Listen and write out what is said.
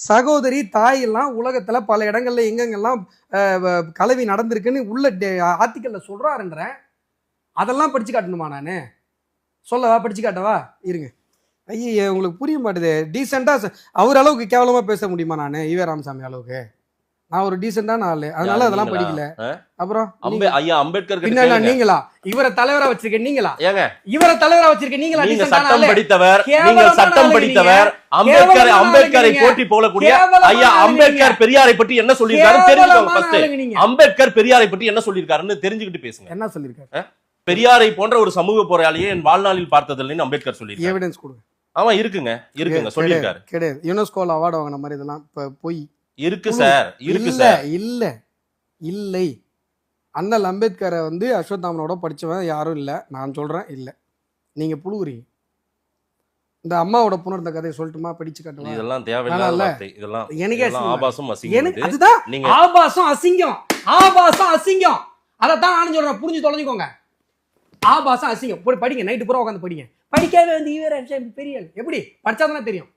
சகோதரி தாயெல்லாம் உலகத்தில் பல இடங்கள்ல எங்கெங்கெல்லாம் வ- கலவி நடந்திருக்குன்னு உள்ள ஆர்டிக்கல்ல சொல்கிறாருன்றேன் அதெல்லாம் படித்து காட்டணுமா நான்? சொல்லவா? படித்து காட்டவா? இருங்க. ஐயே உங்களுக்கு புரிய மாட்டுது. டீசெண்டாக அவர் அளவுக்கு கேவலமாக பேச முடியுமா நான்? ஈவே ராமசாமி அளவுக்கு. நான் ஒரு டீசெண்டான ஆளு. அதனால அதெல்லாம்? படிக்கல? அப்புறம் ஐயா அம்பேத்கர். நீங்களா? இவரை தலைவரா வச்சிருக்க நீங்களா? ஏங்க. இவரை தலைவரா வச்சிருக்க நீங்களா நீங்க சட்டம்? படித்தவர் நீங்கள் சட்டம் படித்தவர் நீங்க. அம்பேத்கர் அம்பேத்கரை போட்டி போகக்கூடிய ஐயா அம்பேத்கர் நீங்க. பெரியாரை பற்றி என்ன சொல்லியிருக்காரு? தெரிஞ்சுக்கோங்க நீங்க. அம்பேத்கர் பெரியாரை பற்றி என்ன சொல்லியிருக்காருன்னு தெரிஞ்சுக்கிட்டு பேசுங்க. என்ன சொல்லிருக்காரு பெரியாரை போன்ற ஒரு சமூக போராளியை என் வாழ்நாளில் பார்த்ததில்லைன்னு அம்பேத்கர் சொல்லியிருக்காரு. எவிடன்ஸ் கொடுங்க. ஆமா இருக்குங்க. இருக்குங்க. சொல்லியிருக்காரு. கிடையாது யுனெஸ்கோல அவார்டு வாங்கின மாதிரி இதெல்லாம் இப்ப போய் இருக்கு சார் இருக்கு சார். இல்ல இல்லை. அண்ணல் அம்பேத்கரை வந்து அஸ்வத்தாமனோட படிச்சவன் யாரும் இல்ல. நான் சொல்றேன் இல்ல. நீங்க புழுவுறீங்க இந்த அம்மாவோட புணர்ந்த கதையை சொல்லட்டுமா? படிச்சு காட்டுவா இதெல்லாம். வார்த்தை. இதெல்லாம் எனக்கே ஆபாசம் அசிங்கம். அதுதான். நீங்க ஆபாசம் அசிங்கம். ஆபாசம் அசிங்கம். அதைத்தான் நானும் சொல்றேன். புரிஞ்சு தொலைஞ்சுக்கோங்க. ஆபாசம் அசிங்கம். போய் படிங்க. நைட்டு பூரா உட்காந்து படிங்க. படிக்காத வந்து ஈவர பெரிய. எப்படி? படிச்சா தானே தெரியும்.